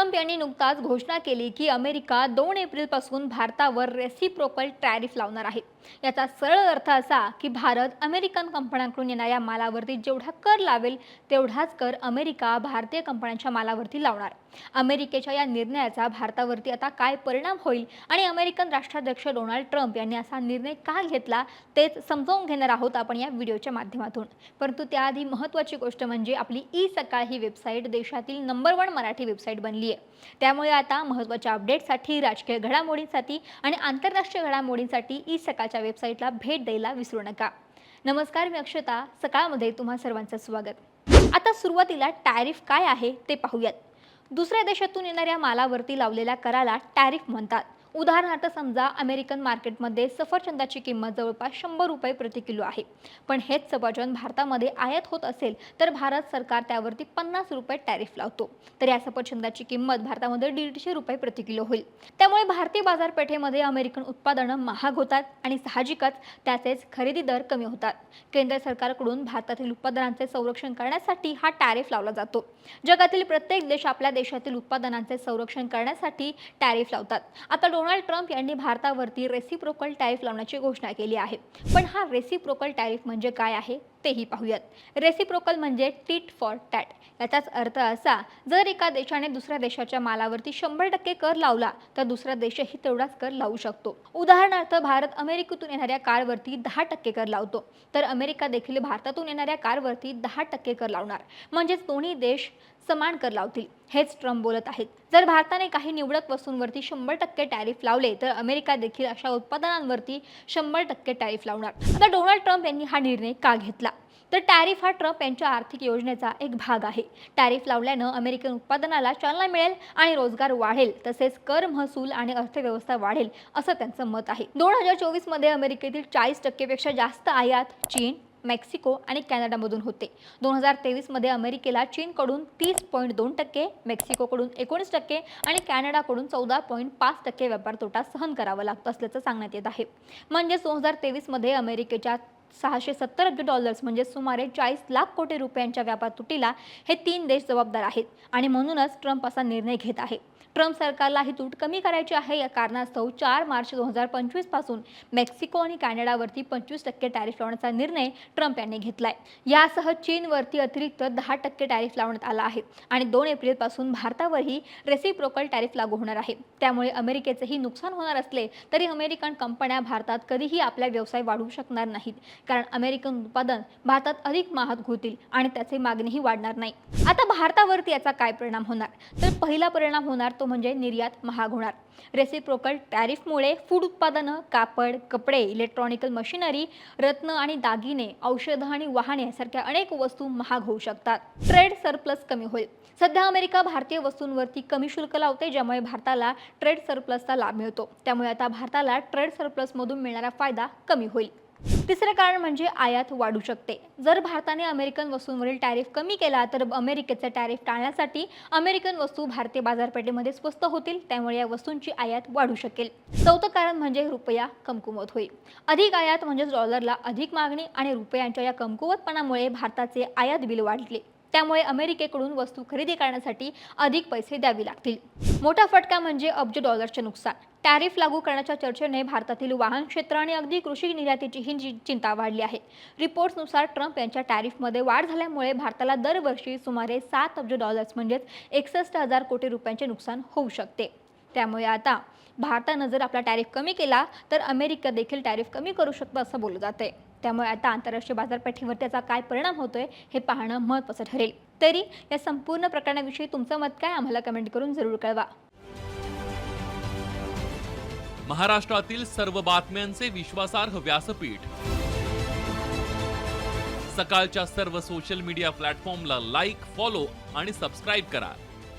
Trump यांनी नुकताच घोषणा केली की अमेरिका दोन एप्रिलपासून भारतावर रेसिप्रोकल टॅरिफ लावणार आहे. याचा सरळ अर्थ असा की भारत अमेरिकन कंपन्यांकडून येणाऱ्या मालावरती जेवढा कर लावेल तेवढाच कर अमेरिका भारतीय कंपन्यांच्या मालावरती लावणार. अमेरिकेच्या या निर्णयाचा भारतावरती आता काय परिणाम होईल आणि अमेरिकन राष्ट्राध्यक्ष डोनाल्ड ट्रम्प यांनी असा निर्णय का घेतला तेच समजावून घेणार आहोत आपण या व्हिडिओच्या माध्यमातून. परंतु त्याआधी महत्त्वाची गोष्ट म्हणजे आपली ई सकाळ ही वेबसाईट देशातील नंबर वन मराठी वेबसाईट बनली आहे त्यामुळे आता महत्त्वाच्या अपडेटसाठी राजकीय घडामोडींसाठी आणि आंतरराष्ट्रीय घडामोडींसाठी ई सकाळच्या वेबसाईटला भेट द्यायला विसरू नका. नमस्कार मी अक्षता. सकाळमध्ये तुम्हा सर्वांचं स्वागत. आता सुरुवातीला टॅरिफ काय आहे ते पाहूयात. दुसऱ्या देशातून येणाऱ्या मालावरती लावलेल्या कराला टॅरिफ म्हणतात. उदाहरणार्थ समजा अमेरिकन मार्केटमध्ये सफरचंदाची किंमत जवळपास शंभर रुपये प्रति किलो आहे. पण हेच सफरचंद भारतामध्ये आयात होत असेल तर भारत सरकार त्यावरती पन्नास रुपये टॅरिफ लावतो. तर या सफरचंदाची किंमत भारतामध्ये दीडशे रुपये प्रति किलो होईल. त्यामुळे भारतीय बाजारपेठेमध्ये अमेरिकन उत्पादनं महाग होतात आणि साहजिकच त्याचेच खरेदी दर कमी होतात. केंद्र सरकारकडून भारतातील उत्पादनांचे संरक्षण करण्यासाठी हा टॅरिफ लावला जातो. जगातील प्रत्येक देश आपल्या देशातील उत्पादनांचे संरक्षण करण्यासाठी टॅरिफ लावतात. आता डोनाल्ड ट्रम्प यांनी भारतावरती रेसिप्रोकल टॅरिफ लावण्याची घोषणा केली आहे. पण हा रेसिप्रोकल टॅरिफ म्हणजे काय आहे? तेही पाहूयात. रेसिप्रोकल म्हणजे टीट फॉर टॅट याचाच अर्थ असा जर एका देशाने दुसऱ्या देशाच्या मालावरती शंभर टक्के कर लावला तर दुसरा देशही तेवढाच कर लावू शकतो. उदाहरणार्थ भारत अमेरिकेतून येणाऱ्या कारवरती दहा टक्के कर लावतो तर अमेरिका देखील भारतातून येणाऱ्या कारवरती दहा टक्के कर लावणार. म्हणजेच दोन्ही देश समान कर लावतील हेच ट्रम्प बोलत आहेत. जर भारताने काही निवडक वस्तूंवरती शंभर टक्के टॅरिफ लावले तर अमेरिका देखील अशा उत्पादनांवरती शंभर टक्के टॅरिफ लावणार. आता डोनाल्ड ट्रम्प यांनी हा निर्णय का घेतला? तर टॅरिफ हा ट्रम्प यांच्या आर्थिक योजनेचा एक भाग आहे. टॅरिफ लावल्यानं अमेरिकन उत्पादनाला चालना मिळेल आणि रोजगार वाढेल तसेच कर महसूल आणि अर्थव्यवस्था वाढेल असं त्यांचं मत आहे. दोन हजार चोवीसमध्ये अमेरिकेतील चाळीस टक्केपेक्षा जास्त आयात चीन मेक्सिको आणि कॅनडामधून होते. दोन हजार तेवीसमध्ये अमेरिकेला चीनकडून तीस पॉईंट दोन टक्के मेक्सिकोकडून एकोणीस टक्के आणि कॅनडाकडून चौदा पॉईंट पाच टक्के व्यापार तोटा सहन करावा लागतो असल्याचं सांगण्यात येत आहे. म्हणजेच दोन हजार तेवीसमध्ये अमेरिकेच्या सहाशे सत्तर अब्ज डॉलर्स म्हणजे सुमारे चाळीस लाख कोटी रुपयांच्या व्यापार तुटीला हे तीन देश जबाबदार आहेत. आणि म्हणूनच ट्रम्प असा निर्णय घेत आहे. ट्रम्प सरकारला ही तूट कमी करायची आहे या कारणास्तव चार मार्च दोन हजार पंचवीसपासून मेक्सिको आणि कॅनडावरती पंचवीस टक्के टॅरिफ लावण्याचा निर्णय ट्रम्प यांनी घेतलाय. यासह चीनवरती अतिरिक्त दहा टक्के टॅरिफ लावण्यात आला आहे. आणि दोन एप्रिलपासून भारतावरही रेसिप्रोकल टॅरिफ लागू होणार आहे. त्यामुळे अमेरिकेचेही नुकसान होणार असले तरी अमेरिकन कंपन्या भारतात कधीही आपला व्यवसाय वाढवू शकणार नाहीत. कारण अमेरिकन उत्पादन भारतात अधिक महाग होतील आणि त्याची मागणीही वाढणार नाही. आता भारतावरती याचा काय परिणाम होणार? तर पहिला परिणाम होणार तो म्हणजे निर्यात महाग होणार. रेसिप्रोकल टॅरिफमुळे फूड उत्पादनं कापड कपडे इलेक्ट्रॉनिकल मशिनरी रत्न आणि दागिने औषधं आणि वाहने यासारख्या अनेक वस्तू महाग होऊ शकतात. ट्रेड सरप्लस कमी होईल. सध्या अमेरिका भारतीय वस्तूंवरती कमी शुल्क लावते ज्यामुळे भारताला ट्रेड सरप्लसचा लाभ मिळतो. त्यामुळे आता भारताला ट्रेड सरप्लसमधून मिळणारा फायदा कमी होईल. तिसरे कारण म्हणजे आयात वाढू शकते. जर भारताने अमेरिकन वस्तूंवरील टॅरिफ कमी केला तर अमेरिकेचा टॅरिफ टाळण्यासाठी अमेरिकन वस्तू भारतीय बाजारपेठेमध्ये स्वस्त होतील त्यामुळे या वस्तूंची आयात वाढू शकेल. चौथं कारण म्हणजे रुपया कमकुवत होईल. अधिक आयात म्हणजेच डॉलरला अधिक मागणी आणि रुपयांच्या या कमकुवतपणामुळे भारताचे आयात बिल वाढले. त्यामुळे अमेरिकेकडून वस्तू खरेदी करण्यासाठी अधिक पैसे द्यावे लागतील. मोठा फटका म्हणजे अब्ज डॉलरचे नुकसान. टॅरिफ लागू करण्याच्या चर्चेने भारतातील वाहन क्षेत्र आणि अगदी कृषी निर्यातीचीही चिंता वाढली आहे. रिपोर्ट्सनुसार ट्रम्प यांच्या टॅरिफमध्ये वाढ झाल्यामुळे भारताला दरवर्षी सुमारे सात अब्ज डॉलर्स म्हणजेच एकसष्ट हजार कोटी रुपयांचे नुकसान होऊ शकते. त्यामुळे आता भारतानं जर आपला टॅरिफ कमी केला तर अमेरिका देखील टॅरिफ कमी करू शकतं असं बोललं जातंय. त्यामुळे आता आंतरराष्ट्रीय बाजारपेठेवर त्याचा काय परिणाम होतोय हे पाहणं महत्त्वाचं ठरेल. तरी या संपूर्ण प्रकरणाविषयी तुमचं मत काय आम्हाला कमेंट करून जरूर कळवा. महाराष्ट्रातील सर्व बातम्यांचे विश्वासार्ह व्यासपीठ. सकाळच्या सर्व सोशल मीडिया प्लॅटफॉर्मला लाईक फॉलो आणि सबस्क्राईब करा.